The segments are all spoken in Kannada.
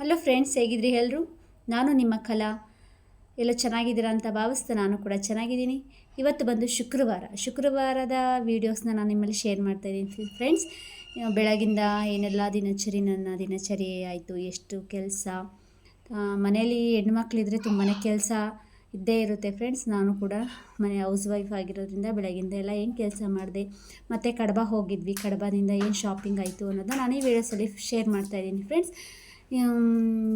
ಹಲೋ ಫ್ರೆಂಡ್ಸ್ ಹೇಗಿದ್ರಿ ಎಲ್ಲರೂ ನಾನು ನಿಮ್ಮ ಕಲಾ. ಎಲ್ಲ ಚೆನ್ನಾಗಿದ್ದೀರಾ ಅಂತ ಭಾವಿಸ್ತಾ ನಾನು ಕೂಡ ಚೆನ್ನಾಗಿದ್ದೀನಿ. ಇವತ್ತು ಬಂದು ಶುಕ್ರವಾರ. ಶುಕ್ರವಾರದ ವೀಡಿಯೋಸ್ನ ನಾನು ನಿಮ್ಮಲ್ಲಿ ಶೇರ್ ಮಾಡ್ತಾ ಇದ್ದೀನಿ ಫ್ರೆಂಡ್ಸ್ ಬೆಳಗಿಂದ ಏನೆಲ್ಲ ದಿನಚರಿ, ನನ್ನ ದಿನಚರಿ ಆಯಿತು, ಎಷ್ಟು ಕೆಲಸ. ಮನೆಯಲ್ಲಿ ಹೆಣ್ಮಕ್ಳಿದ್ರೆ ತುಂಬಾ ಕೆಲಸ ಇದ್ದೇ ಇರುತ್ತೆ ಫ್ರೆಂಡ್ಸ್ ನಾನು ಕೂಡ ಮನೆ ಹೌಸ್ ವೈಫ್ ಆಗಿರೋದ್ರಿಂದ ಬೆಳಗಿಂದ ಎಲ್ಲ ಏನು ಕೆಲಸ ಮಾಡಿದೆ. ಮತ್ತು ಕಡಬ ಹೋಗಿದ್ವಿ. ಕಡಬದಿಂದ ಏನು ಶಾಪಿಂಗ್ ಆಯಿತು ಅನ್ನೋದನ್ನ ನಾನು ಈ ವೀಡಿಯೋಸಲ್ಲಿ ಶೇರ್ ಮಾಡ್ತಾಯಿದ್ದೀನಿ ಫ್ರೆಂಡ್ಸ್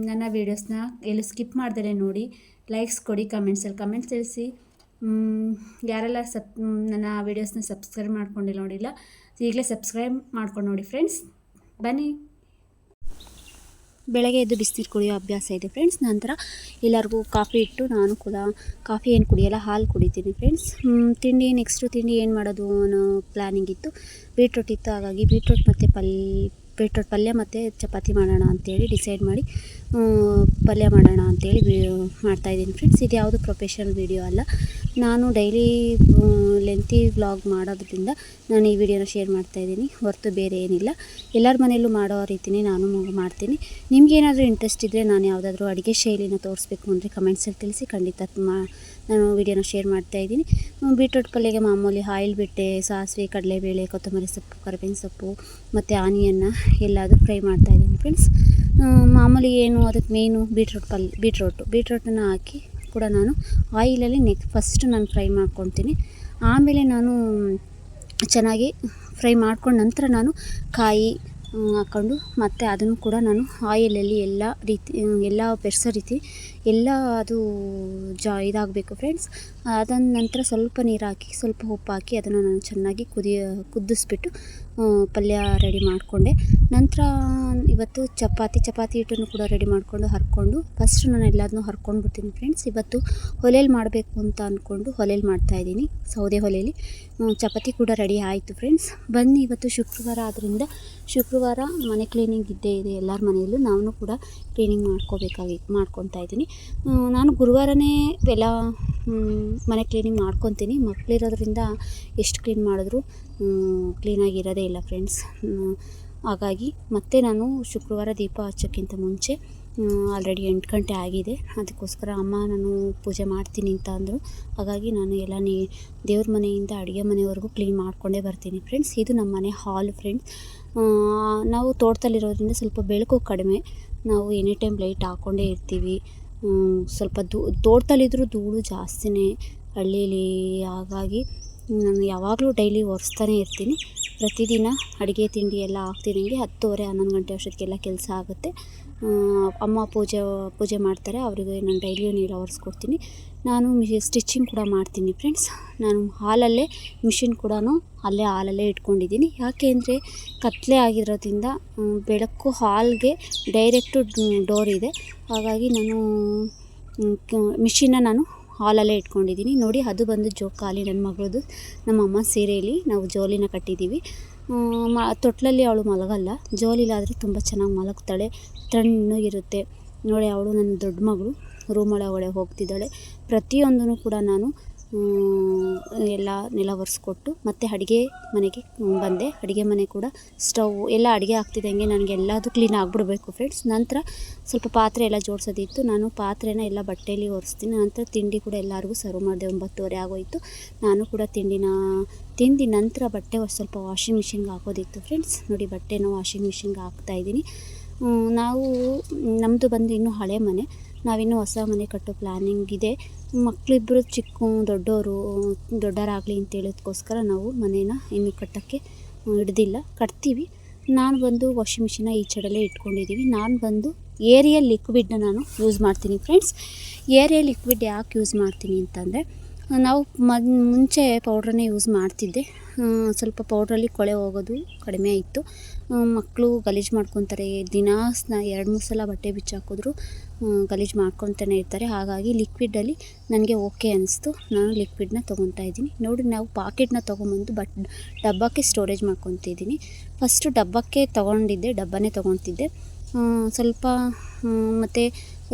ನನ್ನ ವೀಡಿಯೋಸ್ನ ಎಲ್ಲೂ ಸ್ಕಿಪ್ ಮಾಡ್ದೇ ನೋಡಿ ಲೈಕ್ಸ್ ಕೊಡಿ ಕಮೆಂಟ್ಸಲ್ಲಿ ಕಮೆಂಟ್ಸ್ ತಿಳಿಸಿ. ಯಾರೆಲ್ಲ ಸಬ್ ನನ್ನ ವೀಡಿಯೋಸ್ನ ಸಬ್ಸ್ಕ್ರೈಬ್ ಮಾಡ್ಕೊಂಡಿಲ್ಲ ನೋಡಿಲ್ಲ ಈಗಲೇ ಸಬ್ಸ್ಕ್ರೈಬ್ ಮಾಡ್ಕೊಂಡು ನೋಡಿ ಫ್ರೆಂಡ್ಸ್ ಬನ್ನಿ. ಬೆಳಗ್ಗೆ ಎದ್ದು ಬಿಸಿನೀರು ಕುಡಿಯೋ ಅಭ್ಯಾಸ ಇದೆ ಫ್ರೆಂಡ್ಸ್ ನಂತರ ಎಲ್ಲರಿಗೂ ಕಾಫಿ ಇಟ್ಟು ನಾನು ಕೂಡ ಕಾಫಿ ಏನು ಕುಡಿಯೋಲ್ಲ, ಹಾಲು ಕುಡಿತೀನಿ ಫ್ರೆಂಡ್ಸ್ ತಿಂಡಿ ನೆಕ್ಸ್ಟು ತಿಂಡಿ ಏನು ಮಾಡೋದು ಅನ್ನೋ ಪ್ಲ್ಯಾನಿಂಗ್ ಇತ್ತು. ಬೀಟ್ರೂಟ್ ಇತ್ತು, ಹಾಗಾಗಿ ಬೀಟ್ರೂಟ್ ಮತ್ತು ಪಲ್ ಬೀಟ್ರೋಟ್ ಪಲ್ಯ ಮತ್ತು ಚಪಾತಿ ಮಾಡೋಣ ಅಂತೇಳಿ ಡಿಸೈಡ್ ಮಾಡಿ ಪಲ್ಯ ಮಾಡೋಣ ಅಂತೇಳಿ ಮಾಡ್ತಾಯಿದ್ದೀನಿ ಫ್ರೆಂಡ್ಸ್. ಇದು ಯಾವುದು ಪ್ರೊಫೆಷನಲ್ ವೀಡಿಯೋ ಅಲ್ಲ. ನಾನು ಡೈಲಿ ಲೆಂತಿ ವ್ಲಾಗ್ ಮಾಡೋದ್ರಿಂದ ನಾನು ಈ ವಿಡಿಯೋನ ಶೇರ್ ಮಾಡ್ತಾಯಿದ್ದೀನಿ ಹೊರತು ಬೇರೆ ಏನಿಲ್ಲ. ಎಲ್ಲರ ಮನೆಯಲ್ಲೂ ಮಾಡೋ ರೀತಿಯೇ ನಾನು ಮಾಡ್ತೀನಿ. ನಿಮಗೇನಾದರೂ ಇಂಟ್ರೆಸ್ಟ್ ಇದ್ದರೆ ನಾನು ಯಾವುದಾದ್ರೂ ಅಡುಗೆ ಶೈಲಿನ ತೋರಿಸ್ಬೇಕು ಅಂದರೆ ಕಮೆಂಟ್ಸಲ್ಲಿ ತಿಳಿಸಿ ಖಂಡಿತ ಮಾ ನಾನು ವೀಡಿಯೋನ ಶೇರ್ ಮಾಡ್ತಾ ಇದ್ದೀನಿ. ಬೀಟ್ರೋಟ್ ಪಲ್ಯಗೆ ಮಾಮೂಲಿ ಆಯಿಲ್ ಬಿಟ್ಟೆ, ಸಾಸಿವೆ, ಕಡಲೆಬೇಳೆ, ಕೊತ್ತಂಬರಿ ಸೊಪ್ಪು, ಕರಿಬೇವಿನ ಸೊಪ್ಪು, ಮತ್ತು ಆನಿಯನ್ನ ಎಲ್ಲಾದರೂ ಫ್ರೈ ಮಾಡ್ತಾ ಇದ್ದೀನಿ ಫ್ರೆಂಡ್ಸ್ ಮಾಮೂಲಿ ಏನು ಅದಕ್ಕೆ ಮೇನು ಬೀಟ್ರೋಟ್ ಪಲ್ಯ ಬೀಟ್ರೋಟು ಬೀಟ್ರೋಟನ್ನು ಹಾಕಿ ಕೂಡ ನಾನು ಆಯಿಲಲ್ಲಿ ನೆಕ್ ಫಸ್ಟ್ ನಾನು ಫ್ರೈ ಮಾಡ್ಕೊತೀನಿ. ಆಮೇಲೆ ನಾನು ಚೆನ್ನಾಗಿ ಫ್ರೈ ಮಾಡ್ಕೊಂಡು ನಂತರ ನಾನು ಕಾಯಿ ಹಾಕ್ಕೊಂಡು ಮತ್ತು ಅದನ್ನು ಕೂಡ ನಾನು ಆಯಿಲಲ್ಲಿ ಎಲ್ಲ ರೀತಿ ಎಲ್ಲ ಬೆರೆಸೋ ರೀತಿ ಎಲ್ಲ ಅದು ಜಾ, ಇದಾಗಬೇಕು ಫ್ರೆಂಡ್ಸ್ ಅದಾದ ನಂತರ ಸ್ವಲ್ಪ ನೀರು ಹಾಕಿ ಸ್ವಲ್ಪ ಉಪ್ಪು ಹಾಕಿ ಅದನ್ನು ನಾನು ಚೆನ್ನಾಗಿ ಕುದಿಯೋ, ಕುದಿಸ್ಬಿಟ್ಟು ಪಲ್ಯ ರೆಡಿ ಮಾಡಿಕೊಂಡೆ. ನಂತರ ಇವತ್ತು ಚಪಾತಿ ಚಪಾತಿ ಹಿಟ್ಟನ್ನು ಕೂಡ ರೆಡಿ ಮಾಡಿಕೊಂಡು ಹರ್ಕೊಂಡು ಫಸ್ಟ್ ನಾನು ಎಲ್ಲದನ್ನೂ ಹರ್ಕೊಂಡು ಬಿಡ್ತೀನಿ ಫ್ರೆಂಡ್ಸ್ ಇವತ್ತು ಒಲೆಯಲ್ಲಿ ಮಾಡಬೇಕು ಅಂತ ಅಂದ್ಕೊಂಡು ಒಲೆಯಲ್ಲಿ ಮಾಡ್ತಾಯಿದ್ದೀನಿ ಸೌದೆ ಒಲೆಯಲ್ಲಿ ಚಪಾತಿ ಕೂಡ ರೆಡಿ ಆಯಿತು ಫ್ರೆಂಡ್ಸ್ ಬನ್ನಿ, ಇವತ್ತು ಶುಕ್ರವಾರ ಆದ್ದರಿಂದ ಶುಕ್ರವಾರ ಮನೆ ಕ್ಲೀನಿಂಗ್ ಇದ್ದೇ ಇದೆ ಎಲ್ಲರ ಮನೆಯಲ್ಲೂ. ನಾನು ಕೂಡ ಕ್ಲೀನಿಂಗ್ ಮಾಡ್ಕೋಬೇಕಾಗಿ, ಮಾಡ್ಕೊತಾ ಇದ್ದೀನಿ. ನಾನು ಗುರುವಾರನೇ ಎಲ್ಲ ಮನೆ ಕ್ಲೀನಿಂಗ್ ಮಾಡ್ಕೊತೀನಿ. ಮಕ್ಕಳಿರೋದ್ರಿಂದ ಎಷ್ಟು ಕ್ಲೀನ್ ಮಾಡಿದ್ರು? ಕ್ಲೀನಾಗಿರೋದೇ ಇಲ್ಲ ಫ್ರೆಂಡ್ಸ್ ಹಾಗಾಗಿ ಮತ್ತೆ ನಾನು ಶುಕ್ರವಾರ ದೀಪ ಹಚ್ಚೋಕ್ಕಿಂತ ಮುಂಚೆ ಆಲ್ರೆಡಿ ಎಂಟು ಗಂಟೆ ಆಗಿದೆ. ಅದಕ್ಕೋಸ್ಕರ ಅಮ್ಮ ನಾನು ಪೂಜೆ ಮಾಡ್ತೀನಿ ಅಂತ ಅಂದರು. ಹಾಗಾಗಿ ನಾನು ಎಲ್ಲ ನೀ, ದೇವ್ರ ಮನೆಯಿಂದ ಅಡುಗೆ ಮನೆವರೆಗೂ ಕ್ಲೀನ್ ಮಾಡಿಕೊಂಡೇ ಬರ್ತೀನಿ ಫ್ರೆಂಡ್ಸ್ ಇದು ನಮ್ಮ ಮನೆ ಹಾಲ್ ಫ್ರೆಂಡ್ಸ್ ನಾವು ತೋಟದಲ್ಲಿರೋದ್ರಿಂದ ಸ್ವಲ್ಪ ಬೆಳಕು ಕಡಿಮೆ. ನಾವು ಎನಿ ಟೈಮ್ ಲೈಟ್ ಹಾಕ್ಕೊಂಡೇ ಇರ್ತೀವಿ ಸ್ವಲ್ಪ ದೂ ತೋಟದಲ್ಲಿದ್ದರೂ ಧೂಳು ಜಾಸ್ತಿನೇ, ಹಳ್ಳೀಲಿ ಹಾಗಾಗಿ ನಾನು ಯಾವಾಗಲೂ ಡೈಲಿ ಒರೆಸ್ತಾನೆ ಇರ್ತೀನಿ. ಪ್ರತಿದಿನ ಅಡುಗೆ ತಿಂಡಿ ಎಲ್ಲ ಆಗ್ತಿದ್ದಂಗೆ ಹತ್ತುವರೆ, ಹನ್ನೊಂದು ಗಂಟೆ ಅಷ್ಟೊತ್ತಿಗೆಲ್ಲ ಕೆಲಸ ಆಗುತ್ತೆ. ಅಮ್ಮ ಪೂಜೆ ಪೂಜೆ ಮಾಡ್ತಾರೆ. ಅವರಿಗೆ ನಾನು ಡೈಲಿಯೂ ನೀರು ಒರೆಸ್ಕೊಡ್ತೀನಿ. ನಾನು ಸ್ಟಿಚಿಂಗ್ ಕೂಡ ಮಾಡ್ತೀನಿ ಫ್ರೆಂಡ್ಸ್. ನಾನು ಹಾಲಲ್ಲೇ ಮಿಷಿನ್ ಕೂಡ ಅಲ್ಲೇ ಹಾಲಲ್ಲೇ ಇಟ್ಕೊಂಡಿದ್ದೀನಿ. ಯಾಕೆ ಅಂದರೆ ಕತ್ತಲೆ ಆಗಿರೋದ್ರಿಂದ ಬೆಳಕು ಹಾಲ್ಗೆ ಡೈರೆಕ್ಟು ಡೋರ್ ಇದೆ ಹಾಗಾಗಿ ನಾನು ಮಿಷಿನ್ನ ನಾನು ಹಾಲಲ್ಲೇ ಇಟ್ಕೊಂಡಿದ್ದೀನಿ. ನೋಡಿ, ಅದು ಬಂದು ಜೋಕಾಲಿ ನನ್ನ ಮಗಳದು. ನಮ್ಮಮ್ಮ ಸೀರೆಯಲ್ಲಿ ನಾವು ಜೋಲಿನ ಕಟ್ಟಿದ್ದೀವಿ. ಮ, ತೊಟ್ಲಲ್ಲಿ ಅವಳು ಮಲಗಲ್ಲ. ಜೋಲಿಲಾದರೆ ತುಂಬ ಚೆನ್ನಾಗಿ ಮಲಗ್ತಾಳೆ. ತಣ್ಣಗಿರುತ್ತೆ ನೋಡಿ, ಅವಳು ನನ್ನ ದೊಡ್ಡ ಮಗಳು. ರೂಮೊಳಗಡೆ ಹೋಗ್ತಿದ್ದಾಳೆ. ಪ್ರತಿಯೊಂದೂ ಕೂಡ ನಾನು ಎಲ್ಲ ನೆಲ ಒರೆಸ್ಕೊಟ್ಟು ಮತ್ತು ಅಡುಗೆ ಮನೆಗೆ ಬಂದೆ. ಅಡುಗೆ ಮನೆ ಕೂಡ ಸ್ಟವ್ ಎಲ್ಲ ಅಡುಗೆ ಆಗ್ತಿದ್ದಂಗೆ ನನಗೆ ಎಲ್ಲದೂ ಕ್ಲೀನ್ ಆಗಿಬಿಡ್ಬೇಕು ಫ್ರೆಂಡ್ಸ್ ನಂತರ ಸ್ವಲ್ಪ ಪಾತ್ರೆ ಎಲ್ಲ ಜೋಡಿಸೋದಿತ್ತು. ನಾನು ಪಾತ್ರೆನ ಎಲ್ಲ ಬಟ್ಟೆಯಲ್ಲಿ ಒರೆಸ್ತೀನಿ. ನಂತರ ತಿಂಡಿ ಕೂಡ ಎಲ್ಲರಿಗೂ ಸರ್ವ್ ಮಾಡಿದೆ. ಒಂಬತ್ತುವರೆ ಆಗೋಯಿತು. ನಾನು ಕೂಡ ತಿಂಡಿನ ತಿಂದು ನಂತರ ಬಟ್ಟೆ ಸ್ವಲ್ಪ ವಾಷಿಂಗ್ ಮಿಷಿನ್ಗೆ ಹಾಕೋದಿತ್ತು ಫ್ರೆಂಡ್ಸ್ ನೋಡಿ ಬಟ್ಟೆನ ವಾಷಿಂಗ್ ಮಿಷಿನ್ಗೆ ಹಾಕ್ತಾಯಿದ್ದೀನಿ ನಾವು ನಮ್ಮದು ಬಂದು ಇನ್ನೂ ಹಳೆ ಮನೆ. ನಾವಿನ್ನೂ ಹೊಸ ಮನೆ ಕಟ್ಟೋ ಪ್ಲ್ಯಾನಿಂಗ್ ಇದೆ. ಮಕ್ಕಳಿಬ್ಬರು ಚಿಕ್ಕ ದೊಡ್ಡವರು ದೊಡ್ಡವರಾಗಲಿ ಅಂತೇಳೋದಕ್ಕೋಸ್ಕರ ನಾವು ಮನೇನ ಇನ್ನು ಕಟ್ಟೋಕ್ಕೆ ಹಿಡ್ದಿಲ್ಲ ಕಟ್ತೀವಿ. ನಾನು ಬಂದು ವಾಷಿಂಗ್ ಮಿಷಿನ ಈ ಚಡಲ್ಲೇ ಇಟ್ಕೊಂಡಿದ್ದೀವಿ ನಾನು ಬಂದು ಏರಿಯಲ್ ಲಿಕ್ವಿಡ್ನ ನಾನು ಯೂಸ್ ಮಾಡ್ತೀನಿ ಫ್ರೆಂಡ್ಸ್ ಏರಿಯಲ್ ಲಿಕ್ವಿಡ್ ಯಾಕೆ ಯೂಸ್ ಮಾಡ್ತೀನಿ ಅಂತಂದರೆ, ನಾವು ಮುಂಚೆ ಪೌಡ್ರನ್ನೇ ಯೂಸ್ ಮಾಡ್ತಿದ್ದೆ. ಸ್ವಲ್ಪ ಪೌಡ್ರಲ್ಲಿ ಕೊಳೆ ಹೋಗೋದು ಕಡಿಮೆ ಆಯಿತು. ಮಕ್ಕಳು ಗಲೀಜು ಮಾಡ್ಕೊತಾರೆ. ದಿನ ಸ್ನ ಎರಡು ಮೂರು ಸಲ ಬಟ್ಟೆ ಬಿಚ್ಚಾಕಿದ್ರು ಗಲೀಜು ಮಾಡ್ಕೊತಾನೆ ಇರ್ತಾರೆ. ಹಾಗಾಗಿ ಲಿಕ್ವಿಡಲ್ಲಿ ನನಗೆ ಓಕೆ ಅನ್ನಿಸ್ತು ನಾನು ಲಿಕ್ವಿಡ್ನ ತೊಗೊತಾ ಇದ್ದೀನಿ. ನೋಡಿ, ನಾವು ಪಾಕೆಟ್ನ ತೊಗೊಂಬಂದು ಬಟ್ ಡಬ್ಬಕ್ಕೆ ಸ್ಟೋರೇಜ್ ಮಾಡ್ಕೊತಿದ್ದೀನಿ. ಫಸ್ಟು ಡಬ್ಬಕ್ಕೆ ತೊಗೊಂಡಿದ್ದೆ, ಡಬ್ಬನೇ ತೊಗೊತಿದ್ದೆ. ಸ್ವಲ್ಪ ಮತ್ತು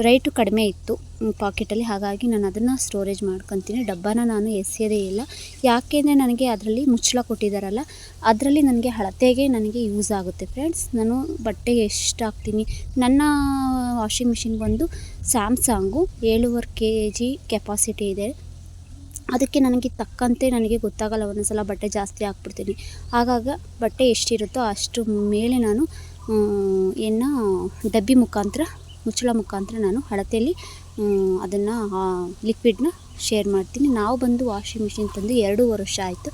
ರೈಟು ಕಡಿಮೆ ಇತ್ತು ಪಾಕೆಟಲ್ಲಿ ಹಾಗಾಗಿ ನಾನು ಅದನ್ನು ಸ್ಟೋರೇಜ್ ಮಾಡ್ಕೊತೀನಿ. ಡಬ್ಬನ ನಾನು ಎಸೆಯೋದೇ ಇಲ್ಲ. ಯಾಕೆಂದರೆ ನನಗೆ ಅದರಲ್ಲಿ ಮುಚ್ಚಳ ಕೊಟ್ಟಿದ್ದಾರಲ್ಲ ಅದರಲ್ಲಿ ನನಗೆ ಅಳತೆಗೆ ನನಗೆ ಯೂಸ್ ಆಗುತ್ತೆ ಫ್ರೆಂಡ್ಸ್ ನಾನು ಬಟ್ಟೆ ಎಷ್ಟು ಹಾಕ್ತೀನಿ? ನನ್ನ ವಾಷಿಂಗ್ ಮಿಷಿನ್ ಬಂದು ಸ್ಯಾಮ್ಸಂಗು ಏಳುವರೆ ಕೆ ಜಿ ಕೆಪಾಸಿಟಿ ಇದೆ. ಅದಕ್ಕೆ ನನಗೆ ತಕ್ಕಂತೆ ನನಗೆ ಗೊತ್ತಾಗಲ್ಲ, ಒಂದೊಂದ್ಸಲ ಬಟ್ಟೆ ಜಾಸ್ತಿ ಹಾಕ್ಬಿಡ್ತೀನಿ. ಆಗಾಗ ಬಟ್ಟೆ ಎಷ್ಟಿರುತ್ತೋ ಅಷ್ಟು ಮೇಲೆ ನಾನು ಏನು, ಡಬ್ಬಿ ಮುಖಾಂತರ, ಮುಚ್ಚಳ ಮುಖಾಂತರ ನಾನು ಅಳತೆಯಲ್ಲಿ ಅದನ್ನು ಲಿಕ್ವಿಡ್ನ ಶೇರ್ ಮಾಡ್ತೀನಿ. ನಾವು ಬಂದು ವಾಷಿಂಗ್ ಮಿಷಿನ್ ತಂದು ಎರಡೂವರೆ ವರ್ಷ ಆಯಿತು.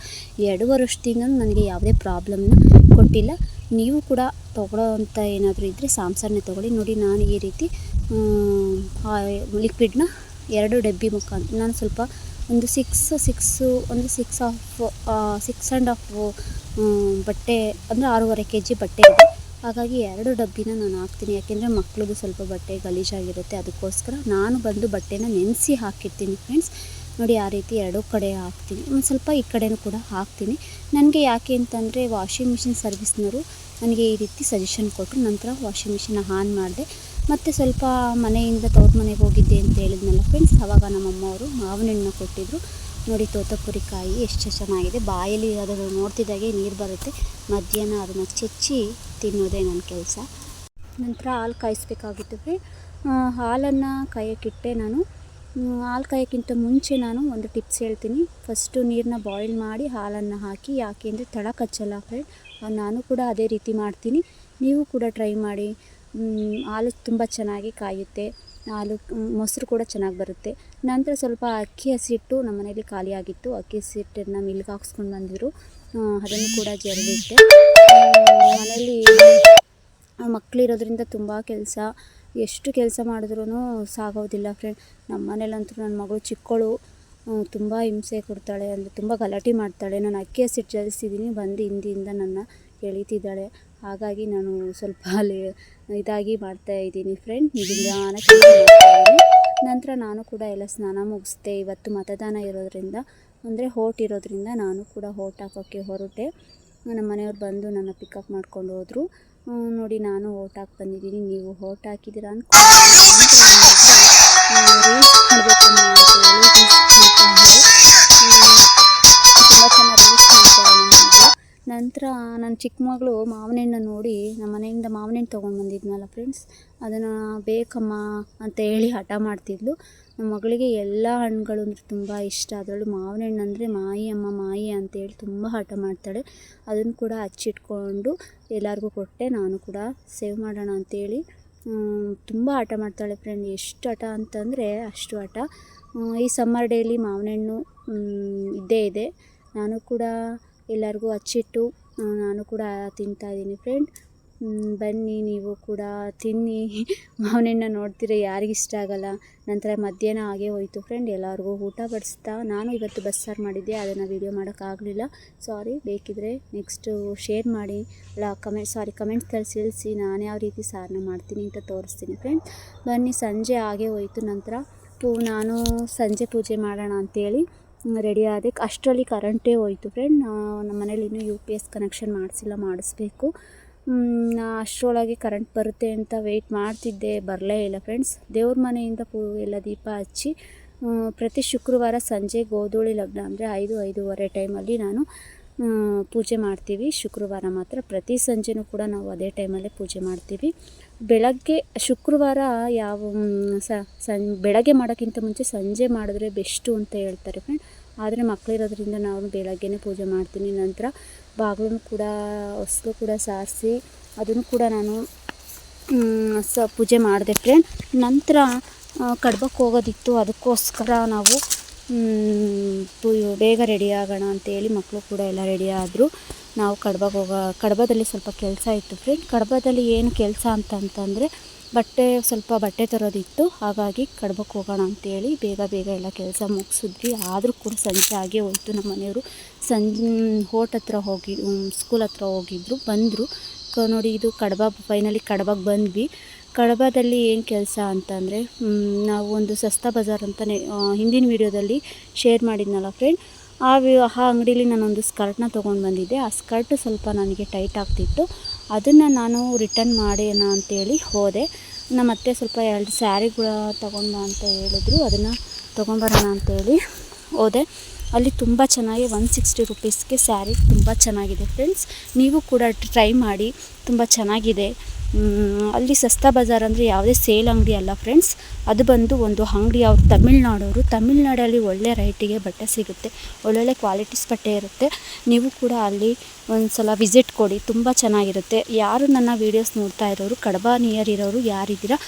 ಎರಡೂವರೆ ವರ್ಷದಿಂದ ನನಗೆ ಯಾವುದೇ ಪ್ರಾಬ್ಲಮ್ನ ಕೊಟ್ಟಿಲ್ಲ. ನೀವು ಕೂಡ ತೊಗೊಳ್ಳೋ ಅಂತ ಏನಾದರೂ ಇದ್ದರೆ ಸ್ಯಾಮ್ಸಂಗ್ನೇ ತೊಗೊಳ್ಳಿ. ನೋಡಿ, ನಾನು ಈ ರೀತಿ ಲಿಕ್ವಿಡ್ನ ಎರಡು ಡಬ್ಬಿ ಮುಖಾಂತರ, ನಾನು ಸ್ವಲ್ಪ ಒಂದು ಸಿಕ್ಸ್ ಸಿಕ್ಸು ಒಂದು six half six and half ಬಟ್ಟೆ, ಅಂದರೆ ಆರೂವರೆ ಕೆ ಜಿ ಬಟ್ಟೆ ಇದೆ. ಹಾಗಾಗಿ ಎರಡು ಡಬ್ಬಿನ ನಾನು ಹಾಕ್ತೀನಿ. ಯಾಕೆಂದರೆ ಮಕ್ಳದ್ದು ಸ್ವಲ್ಪ ಬಟ್ಟೆ ಗಲೀಜಾಗಿರುತ್ತೆ. ಅದಕ್ಕೋಸ್ಕರ ನಾನು ಬಂದು ಬಟ್ಟೆನ ನೆನೆಸಿ ಹಾಕಿರ್ತೀನಿ ಫ್ರೆಂಡ್ಸ್. ನೋಡಿ, ಆ ರೀತಿ ಎರಡೂ ಕಡೆ ಹಾಕ್ತೀನಿ. ಒಂದು ಸ್ವಲ್ಪ ಈ ಕಡೆನೂ ಕೂಡ ಹಾಕ್ತೀನಿ. ನನಗೆ ಯಾಕೆ ಅಂತಂದರೆ ವಾಷಿಂಗ್ ಮಿಷಿನ್ ಸರ್ವಿಸ್ನವರು ನನಗೆ ಈ ರೀತಿ ಸಜೆಷನ್ ಕೊಟ್ಟರು. ನಂತರ ವಾಷಿಂಗ್ ಮಿಷಿನ್ನ ಆನ್ ಮಾಡಿದೆ. ಮತ್ತು ಸ್ವಲ್ಪ ಮನೆಯಿಂದ ತವ್ರ ಮನೆಗೆ ಹೋಗಿದ್ದೆ ಅಂತ ಹೇಳಿದ್ನಲ್ಲ ಫ್ರೆಂಡ್ಸ್. ಆವಾಗ ನಮ್ಮಮ್ಮ ಅವರು ಮಾವಿನ ಹಣ್ಣು ಕೊಟ್ಟಿದ್ದರು ನೋಡಿ ತೋತಪುರಿ ಕಾಯಿ ಎಷ್ಟು ಚೆನ್ನಾಗಿದೆ. ಬಾಯಲ್ಲಿ ಅದನ್ನು ನೋಡ್ತಿದ್ದಾಗೆ ನೀರು ಬರುತ್ತೆ. ಮಧ್ಯಾಹ್ನ ಅದನ್ನು ಚೆಚ್ಚಿ ತಿನ್ನೋದೇ ನನ್ನ ಕೆಲಸ. ನಂತರ ಹಾಲು ಕಾಯಿಸ್ಬೇಕಾಗಿತ್ತು ಹಾಲನ್ನು ಕಾಯೋಕ್ಕಿಟ್ಟೆ ನಾನು. ಹಾಲು ಕಾಯೋಕ್ಕಿಂತ ಮುಂಚೆ ನಾನು ಒಂದು ಟಿಪ್ಸ್ ಹೇಳ್ತೀನಿ. ಫಸ್ಟು ನೀರನ್ನ ಬಾಯ್ಲ್ ಮಾಡಿ ಹಾಲನ್ನು ಹಾಕಿ, ಯಾಕೆ ಅಂದರೆ ತಳ ಕಚ್ಚಲ್ಲ ಫ್ರೆಂಡ್. ನಾನು ಕೂಡ ಅದೇ ರೀತಿ ಮಾಡ್ತೀನಿ. ನೀವು ಕೂಡ ಟ್ರೈ ಮಾಡಿ. ಹಾಲು ತುಂಬ ಚೆನ್ನಾಗಿ ಕಾಯುತ್ತೆ. ಹಾಲು ಮೊಸರು ಕೂಡ ಚೆನ್ನಾಗಿ ಬರುತ್ತೆ. ನಂತರ ಸ್ವಲ್ಪ ಅಕ್ಕಿ ಹಸಿಟ್ಟು ನಮ್ಮ ಮನೇಲಿ ಖಾಲಿಯಾಗಿತ್ತು. ಅಕ್ಕಿ ಹಸಿಟ್ಟನ್ನು ಮಿಲ್ಗೆ ಹಾಕ್ಸ್ಕೊಂಡು ಬಂದಿದ್ರು. ಅದನ್ನು ಕೂಡ ಜರಿದಿಟ್ಟೆ. ಮನೇಲಿ ಮಕ್ಕಳಿರೋದ್ರಿಂದ ತುಂಬ ಕೆಲಸ. ಎಷ್ಟು ಕೆಲಸ ಮಾಡಿದ್ರೂ ಸಾಗೋದಿಲ್ಲ ಫ್ರೆಂಡ್ ನಮ್ಮ ಮನೇಲಂತೂ ನನ್ನ ಮಗಳು ಚಿಕ್ಕಳು. ತುಂಬ ಹಿಂಸೆ ಕೊಡ್ತಾಳೆ. ಅಂದರೆ ತುಂಬ ಗಲಾಟೆ ಮಾಡ್ತಾಳೆ. ನಾನು ಅಕ್ಕಿ ಹಸಿಟ್ಟು ಜಲಿಸಿದ್ದೀನಿ ಬಂದು ಹಿಂದಿಯಿಂದ ನನ್ನ ಎಳಿತಿದ್ದಾಳೆ. ಹಾಗಾಗಿ ನಾನು ಸ್ವಲ್ಪ ಅಲ್ಲಿ ಇದಾಗಿ ಮಾಡ್ತಾ ಇದ್ದೀನಿ ಫ್ರೆಂಡ್ ನಿಧಾನ ನಂತರ ನಾನು ಕೂಡ ಎಲ್ಲ ಸ್ನಾನ ಮುಗಿಸ್ದೆ. ಇವತ್ತು ಮತದಾನ ಇರೋದ್ರಿಂದ, ಅಂದರೆ ಹೋಟ್ ಇರೋದ್ರಿಂದ ನಾನು ಕೂಡ ಹೋಟ್ ಹಾಕೋಕ್ಕೆ ಹೊರಟೆ. ನಮ್ಮ ಮನೆಯವ್ರು ಬಂದು ನನ್ನ ಪಿಕಪ್ ಮಾಡ್ಕೊಂಡು ಹೋದರು. ನೋಡಿ ನಾನು ಓಟ್ ಹಾಕಿ ಬಂದಿದ್ದೀನಿ. ನೀವು ಓಟ್ ಹಾಕಿದ್ದೀರಾ ರೀಲ್ಸ್ ನಂತರ ನನ್ನ ಚಿಕ್ಕ ಮಗಳು ಮಾವನಣ್ಣ ನೋಡಿ ನಮ್ಮ ಮನೆಯಿಂದ ಮಾವಿನ ಹಣ್ಣು ತೊಗೊಂಡು ಬಂದಿದ್ನಲ್ಲ ಫ್ರೆಂಡ್ಸ್ ಅದನ್ನು ಬೇಕಮ್ಮ ಅಂತ ಹೇಳಿ ಹಠ ಮಾಡ್ತಿದ್ಲು. ನಮ್ಮ ಮಗಳಿಗೆ ಎಲ್ಲ ಹಣ್ಣುಗಳು ಅಂದರೆ ತುಂಬ ಇಷ್ಟ. ಅದರಲ್ಲೂ ಮಾವಿನ ಹಣ್ಣು ಅಂದರೆ ಮಾಯಿ ಅಮ್ಮ, ಮಾಯಿ ಅಂತೇಳಿ ತುಂಬ ಹಠ ಮಾಡ್ತಾಳೆ. ಅದನ್ನು ಕೂಡ ಹಚ್ಚಿಟ್ಕೊಂಡು ಎಲ್ಲರಿಗೂ ಕೊಟ್ಟೆ. ನಾನು ಕೂಡ ಸೇವ್ ಮಾಡೋಣ ಅಂತೇಳಿ ತುಂಬ ಆಟ ಮಾಡ್ತಾಳೆ ಫ್ರೆಂಡ್ ಎಷ್ಟು ಆಟ ಅಂತಂದರೆ ಅಷ್ಟು ಆಟ ಈ ಸಮ್ಮರ್ ಡೇಲಿ ಮಾವಿನ ಹಣ್ಣು ಇದ್ದೇ ಇದೆ. ನಾನು ಕೂಡ ಎಲ್ಲರಿಗೂ ಹಚ್ಚಿಟ್ಟು ನಾನು ಕೂಡ ತಿಂತಾ ಇದ್ದೀನಿ ಫ್ರೆಂಡ್ ಬನ್ನಿ, ನೀವು ಕೂಡ ತಿನ್ನಿ. ಮಾವಿನ ನೋಡ್ತೀರಾ ಯಾರಿಗಿಷ್ಟ ಆಗಲ್ಲ. ನಂತರ ಮಧ್ಯಾಹ್ನ ಹಾಗೆ ಹೋಯಿತು ಫ್ರೆಂಡ್ ಎಲ್ಲರಿಗೂ ಊಟ ಬಡಿಸ್ತಾ. ನಾನು ಇವತ್ತು ಬಸ್ಸಾರು ಮಾಡಿದ್ದೆ. ಅದನ್ನು ವೀಡಿಯೋ ಮಾಡೋಕ್ಕಾಗಲಿಲ್ಲ ಸಾರಿ ಬೇಕಿದ್ರೆ ನೆಕ್ಸ್ಟು ಶೇರ್ ಮಾಡಿ. ಅಲ್ಲ ಕಮೆಂಟ್ ಸಾರಿ ಕಮೆಂಟ್ಸ್ದಲ್ಲಿ ತಿಳಿಸಿ. ನಾನು ಯಾವ ರೀತಿ ಸಾರನ್ನ ಮಾಡ್ತೀನಿ ಅಂತ ತೋರಿಸ್ತೀನಿ ಫ್ರೆಂಡ್ ಬನ್ನಿ, ಸಂಜೆ ಹಾಗೆ ಹೋಯಿತು. ನಂತರ ಪೂ, ನಾನು ಸಂಜೆ ಪೂಜೆ ಮಾಡೋಣ ಅಂತೇಳಿ. ರೆಡಿ ಆದೆ ಅಷ್ಟರಲ್ಲಿ ಕರೆಂಟೇ ಹೋಯ್ತು ಫ್ರೆಂಡ್ ನಮ್ಮ ಮನೇಲಿ ಇನ್ನೂ ಯು ಪಿ ಎಸ್ ಕನೆಕ್ಷನ್ ಮಾಡಿಸಿಲ್ಲ, ಮಾಡಿಸ್ಬೇಕು. ಅಷ್ಟರೊಳಗೆ ಕರೆಂಟ್ ಬರುತ್ತೆ ಅಂತ ವೆಯ್ಟ್ ಮಾಡ್ತಿದ್ದೆ, ಬರಲೇ ಇಲ್ಲ ಫ್ರೆಂಡ್ಸ್ ದೇವ್ರ ಮನೆಯಿಂದ ಪೂ, ಎಲ್ಲ ದೀಪ ಹಚ್ಚಿ ಪ್ರತಿ ಶುಕ್ರವಾರ ಸಂಜೆ ಗೋಧೂಳಿ ಲಗ್ನ ಅಂದರೆ ಐದು, ಐದೂವರೆ ಟೈಮಲ್ಲಿ ನಾನು ಪೂಜೆ ಮಾಡ್ತೀವಿ. ಶುಕ್ರವಾರ ಮಾತ್ರ ಪ್ರತಿ ಸಂಜೆನೂ ಕೂಡ ನಾವು ಅದೇ ಟೈಮಲ್ಲೇ ಪೂಜೆ ಮಾಡ್ತೀವಿ. ಬೆಳಗ್ಗೆ, ಶುಕ್ರವಾರ ಯಾವ ಸ, ಸಂ, ಬೆಳಗ್ಗೆ ಮಾಡೋಕ್ಕಿಂತ ಮುಂಚೆ ಸಂಜೆ ಮಾಡಿದ್ರೆ ಬೆಸ್ಟು ಅಂತ ಹೇಳ್ತಾರೆ ಫ್ರೆಂಡ್ ಆದರೆ ಮಕ್ಕಳಿರೋದ್ರಿಂದ ನಾನು ಬೆಳಗ್ಗೆನೇ ಪೂಜೆ ಮಾಡ್ತೀನಿ. ನಂತರ ಬಾಗಿಲನ್ನು ಕೂಡ ಹೊಸಲು ಕೂಡ ಸಾರಿಸಿ, ಅದನ್ನು ಕೂಡ ನಾನು ಸ, ಪೂಜೆ ಮಾಡಿದೆ ಫ್ರೆಂಡ್ ನಂತರ ಕಡ್ಬಕ್ಕೆ ಹೋಗೋದಿತ್ತು. ಅದಕ್ಕೋಸ್ಕರ ನಾವು ಬೇಗ ರೆಡಿ ಆಗೋಣ ಅಂತೇಳಿ ಮಕ್ಕಳು ಕೂಡ ಎಲ್ಲ ರೆಡಿ ಆದರು. ನಾವು ಕಡ್ಬಗೆ ಹೋಗೋ, ಕಡಬದಲ್ಲಿ ಸ್ವಲ್ಪ ಕೆಲಸ ಇತ್ತು ಫ್ರೆಂಡ್ ಕಡಬದಲ್ಲಿ ಏನು ಕೆಲಸ ಅಂತ ಅಂತಂದರೆ ಬಟ್ಟೆ, ಸ್ವಲ್ಪ ಬಟ್ಟೆ ತರೋದಿತ್ತು. ಹಾಗಾಗಿ ಕಡ್ಬಕ್ಕೆ ಹೋಗೋಣ ಅಂತೇಳಿ ಬೇಗ ಬೇಗ ಎಲ್ಲ ಕೆಲಸ ಮುಗಿಸಿದ್ವಿ. ಆದರೂ ಕೂಡ ಸಂಜೆ ಆಗೇ ಹೋಯಿತು. ನಮ್ಮ ಮನೆಯವರು ಸಂಜೆ, ಹೋಟ್ ಹತ್ರ ಹೋಗಿ ಸ್ಕೂಲ್ ಹತ್ರ ಹೋಗಿದ್ರು, ಬಂದರು. ನೋಡಿ ಇದು ಕಡಬ ಫೈನಲಿ ಕಡಬಗೆ ಬಂದ್ವಿ. ಕಡಬದಲ್ಲಿ ಏನು ಕೆಲಸ ಅಂತಂದರೆ ನಾವು ಒಂದು ಸಸ್ತಾ ಬಜಾರ್ ಅಂತಲೇ ಹಿಂದಿನ ವೀಡಿಯೋದಲ್ಲಿ ಶೇರ್ ಮಾಡಿದ್ನಲ್ಲ ಫ್ರೆಂಡ್ ಆ ಆ ಅಂಗಡೀಲಿ ನಾನೊಂದು ಸ್ಕರ್ಟ್ನ ತೊಗೊಂಡು ಬಂದಿದ್ದೆ. ಆ ಸ್ಕರ್ಟ್ ಸ್ವಲ್ಪ ನನಗೆ ಟೈಟ್ ಆಗ್ತಿತ್ತು. ಅದನ್ನು ನಾನು ರಿಟರ್ನ್ ಮಾಡೋಣ ಅಂತೇಳಿ ಹೋದೆ. ನಮ್ಮ ಅತ್ತೆ ಸ್ವಲ್ಪ ಎರಡು ಸ್ಯಾರಿಗಳ ತೊಗೊಂಡ ಅಂತ ಹೇಳಿದ್ರು. ಅದನ್ನು ತೊಗೊಂಬರೋಣ ಅಂತೇಳಿ ಹೋದೆ. ಅಲ್ಲಿ ತುಂಬ ಚೆನ್ನಾಗಿ ಒನ್ ಸಿಕ್ಸ್ಟಿ ರುಪೀಸ್ಗೆ ಸ್ಯಾರಿ ತುಂಬ ಚೆನ್ನಾಗಿದೆ ಫ್ರೆಂಡ್ಸ್. ನೀವು ಕೂಡ ಟ್ರೈ ಮಾಡಿ. ತುಂಬ ಚೆನ್ನಾಗಿದೆ. ಅಲ್ಲಿ ಸಸ್ತಾ ಬಜಾರ್ ಅಂದರೆ ಯಾವುದೇ ಸೇಲ್ ಅಂಗಡಿ ಅಲ್ಲ ಫ್ರೆಂಡ್ಸ್. ಅದು ಬಂದು ಒಂದು ಅಂಗಡಿ, ಅವ್ರು ತಮಿಳ್ನಾಡವರು ತಮಿಳ್ನಾಡಲ್ಲಿ ಒಳ್ಳೆ ರೈಟಿಗೆ ಬಟ್ಟೆ ಸಿಗುತ್ತೆ. ಒಳ್ಳೊಳ್ಳೆ ಕ್ವಾಲಿಟೀಸ್ ಬಟ್ಟೆ ಇರುತ್ತೆ. ನೀವು ಕೂಡ ಅಲ್ಲಿ ಒಂದು ಸಲ ವಿಸಿಟ್ ಕೊಡಿ. ತುಂಬ ಚೆನ್ನಾಗಿರುತ್ತೆ. ಯಾರು ನನ್ನ ವೀಡಿಯೋಸ್ ನೋಡ್ತಾ ಇರೋರು, ಕಡಬ ನಿಯರ್ ಇರೋರು ಯಾರಿದ್ದೀರಾ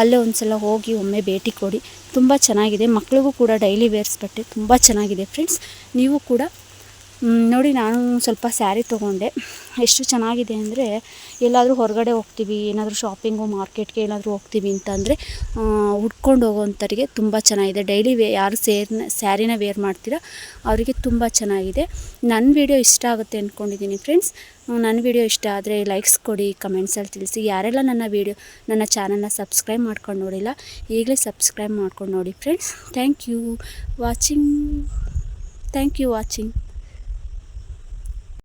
ಅಲ್ಲೇ ಒಂದು ಸಲ ಹೋಗಿ ಒಮ್ಮೆ ಭೇಟಿ ಕೊಡಿ. ತುಂಬ ಚೆನ್ನಾಗಿದೆ. ಮಕ್ಳಿಗೂ ಕೂಡ ಡೈಲಿ ವೇರ್ಸ್ ಬಟ್ಟೆ ತುಂಬ ಚೆನ್ನಾಗಿದೆ ಫ್ರೆಂಡ್ಸ್. ನೀವು ಕೂಡ ನೋಡಿ ನಾನು ಸ್ವಲ್ಪ ಸ್ಯಾರಿ ತೊಗೊಂಡೆ. ಎಷ್ಟು ಚೆನ್ನಾಗಿದೆ ಅಂದರೆ ಎಲ್ಲಾದರೂ ಹೊರಗಡೆ ಹೋಗ್ತೀವಿ, ಏನಾದರೂ ಶಾಪಿಂಗು ಮಾರ್ಕೆಟ್ಗೆ ಏನಾದರೂ ಹೋಗ್ತೀವಿ ಅಂತಂದರೆ ಉಟ್ಕೊಂಡು ಹೋಗೋವಂಥವ್ರಿಗೆ ತುಂಬ ಚೆನ್ನಾಗಿದೆ. ಡೈಲಿ ವೇ ಯಾರು ಸೇರ್ನ, ಸ್ಯಾರಿನ ವೇರ್ ಮಾಡ್ತೀರಾ, ಅವರಿಗೆ ತುಂಬ ಚೆನ್ನಾಗಿದೆ. ನನ್ನ ವಿಡಿಯೋ ಇಷ್ಟ ಆಗುತ್ತೆ ಅಂದ್ಕೊಂಡಿದ್ದೀನಿ ಫ್ರೆಂಡ್ಸ್ ನನ್ನ ವಿಡಿಯೋ ಇಷ್ಟ ಆದರೆ ಲೈಕ್ಸ್ ಕೊಡಿ ಕಮೆಂಟ್ಸಲ್ಲಿ ತಿಳಿಸಿ. ಯಾರೆಲ್ಲ ನನ್ನ ವಿಡಿಯೋ ನನ್ನ ಚಾನಲ್ನ ಸಬ್ಸ್ಕ್ರೈಬ್ ಮಾಡ್ಕೊಂಡು ನೋಡಿಲ್ಲ, ಈಗಲೇ ಸಬ್ಸ್ಕ್ರೈಬ್ ಮಾಡ್ಕೊಂಡು ನೋಡಿ friends thank you watching thank you watching